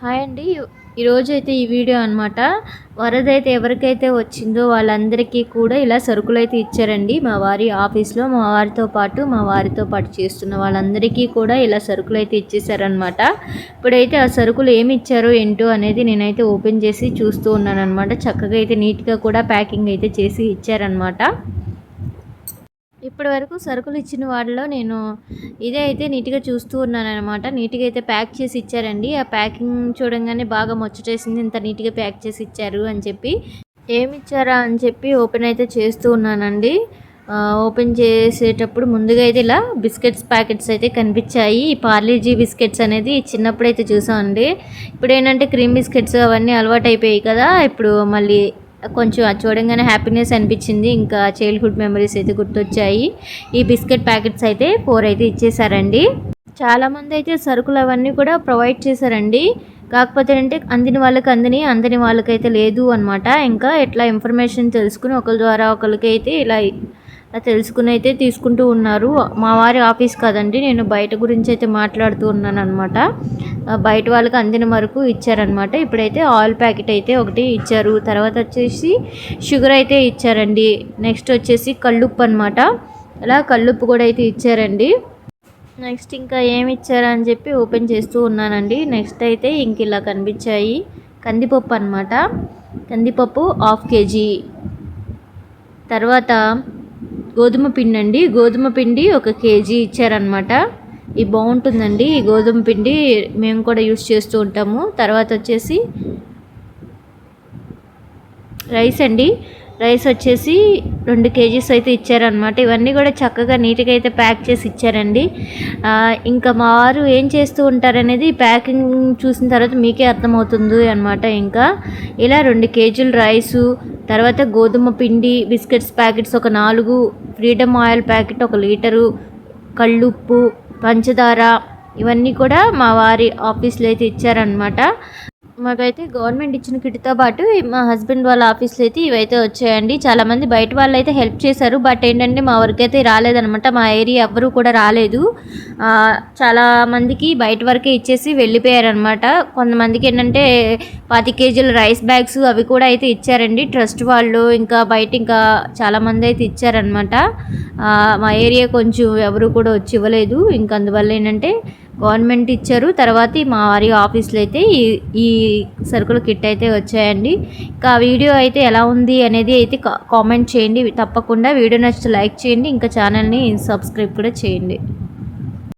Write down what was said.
Hi అండి. ఈరోజు అయితే ఈ వీడియో అనమాట వరద అయితే ఎవరికైతే వచ్చిందో వాళ్ళందరికీ కూడా ఇలా సరుకులు అయితే ఇచ్చారండి. మా వారి ఆఫీస్లో మా వారితో పాటు మా వారితో పాటు చేస్తున్న వాళ్ళందరికీ కూడా ఇలా సరుకులు అయితే ఇచ్చేసారనమాట ఇప్పుడైతే ఆ సరుకులు ఏమి ఇచ్చారో ఏంటో అనేది నేనైతే ఓపెన్ చేసి చూస్తూ ఉన్నాను అనమాట చక్కగా అయితే నీట్గా కూడా ప్యాకింగ్ అయితే చేసి ఇచ్చారనమాట ఇప్పటి వరకు సరుకులు ఇచ్చిన వాటిలో నేను ఇదే అయితే నీట్గా చూస్తూ ఉన్నాను అనమాట నీట్గా అయితే ప్యాక్ చేసి ఇచ్చారండి. ఆ ప్యాకింగ్ చూడంగానే బాగా ముచ్చటేసింది. ఇంత నీట్గా ప్యాక్ చేసి ఇచ్చారు అని చెప్పి. ఏమి ఇచ్చారా అని చెప్పి ఓపెన్ అయితే చేస్తూ ఉన్నానండి. ఓపెన్ చేసేటప్పుడు ముందుగా అయితే ఇలా బిస్కెట్స్ ప్యాకెట్స్ అయితే కనిపించాయి. ఈ పార్లీజీ బిస్కెట్స్ అనేది చిన్నప్పుడు అయితే చూసామండి. ఇప్పుడు ఏంటంటే క్రీమ్ బిస్కెట్స్ అవన్నీ అలవాటు అయిపోయాయి కదా. ఇప్పుడు మళ్ళీ కొంచెం అది చూడంగానే హ్యాపీనెస్ అనిపించింది. ఇంకా చైల్డ్హుడ్ మెమరీస్ అయితే గుర్తొచ్చాయి. ఈ బిస్కెట్ ప్యాకెట్స్ అయితే ఫోర్ అయితే ఇచ్చేసారండి. చాలామంది అయితే సరుకులు అవన్నీ కూడా ప్రొవైడ్ చేశారండి. కాకపోతే అంటే అందిన వాళ్ళకి అందని అందని వాళ్ళకైతే లేదు అనమాట ఇంకా ఎట్లా ఇన్ఫర్మేషన్ తెలుసుకుని ఒకరి ద్వారా ఒకరికైతే ఇలా తెలుసుకుని అయితే తీసుకుంటూ ఉన్నారు. మా వారి ఆఫీస్ కదండి. నేను బయట గురించి అయితే మాట్లాడుతూ ఉన్నాను అనమాట బయట వాళ్ళకి అందిన వరకు ఇచ్చారనమాట ఇప్పుడైతే ఆయిల్ ప్యాకెట్ అయితే ఒకటి ఇచ్చారు. తర్వాత వచ్చేసి షుగర్ అయితే ఇచ్చారండి. నెక్స్ట్ వచ్చేసి కళ్ళుప్పు అనమాట అలా కళ్ళుప్పు కూడా అయితే ఇచ్చారండి. నెక్స్ట్ ఇంకా ఏమి ఇచ్చారని చెప్పి ఓపెన్ చేస్తూ ఉన్నానండి. నెక్స్ట్ అయితే ఇంక ఇలా కనిపించాయి. కందిపప్పు అనమాట కందిపప్పు హాఫ్ కేజీ. తర్వాత గోధుమ పిండి అండి గోధుమ పిండి ఒక కేజీ ఇచ్చారనమాట ఇది బాగుంటుందండి. ఈ గోధుమ పిండి మేము కూడా యూస్ చేస్తూ ఉంటాము. తర్వాత వచ్చేసి రైస్ అండి. రైస్ వచ్చేసి రెండు కేజీస్ అయితే ఇచ్చారనమాట ఇవన్నీ కూడా చక్కగా నీట్గా అయితే ప్యాక్ చేసి ఇచ్చారండి. ఇంకా మా వారు ఏం చేస్తూ ఉంటారనేది ప్యాకింగ్ చూసిన తర్వాత మీకే అర్థమవుతుంది అనమాట ఇంకా ఇలా రెండు కేజీలు రైసు తర్వాత గోధుమ పిండి బిస్కెట్స్ ప్యాకెట్స్ ఒక నాలుగు ఫ్రీడమ్ ఆయిల్ ప్యాకెట్ ఒక లీటరు కళ్ళుప్పు పంచదార ఇవన్నీ కూడా మా వారి ఆఫీస్లో అయితే ఇచ్చారనమాట మాకైతే గవర్నమెంట్ ఇచ్చిన కిట్తో పాటు మా హస్బెండ్ వాళ్ళ ఆఫీస్లో అయితే ఇవైతే వచ్చాయండి. చాలామంది బయట వాళ్ళు అయితే హెల్ప్ చేశారు. బట్ ఏంటంటే మా వరకు అయితే రాలేదనమాట మా ఏరియా ఎవ్వరూ కూడా రాలేదు. చాలా మందికి బయట వరకే ఇచ్చేసి వెళ్ళిపోయారనమాట కొంతమందికి ఏంటంటే పది కేజీల రైస్ బ్యాగ్స్ అవి కూడా అయితే ఇచ్చారండి. ట్రస్ట్ వాళ్ళు ఇంకా బయట ఇంకా చాలామంది అయితే ఇచ్చారనమాట మా ఏరియా కొంచెం ఎవరు కూడా వచ్చి ఇవ్వలేదు. ఇంకా అందువల్ల ఏంటంటే గవర్నమెంట్ ఇచ్చారు. తర్వాత మా వారి ఆఫీస్లో అయితే ఈ ఈ సరుకుల కిట్ అయితే వచ్చాయండి. ఇంకా వీడియో అయితే ఎలా ఉంది అనేది అయితే కామెంట్ చేయండి. తప్పకుండా వీడియో నచ్చితే లైక్ చేయండి. ఇంకా ఛానల్ని సబ్స్క్రైబ్ కూడా చేయండి.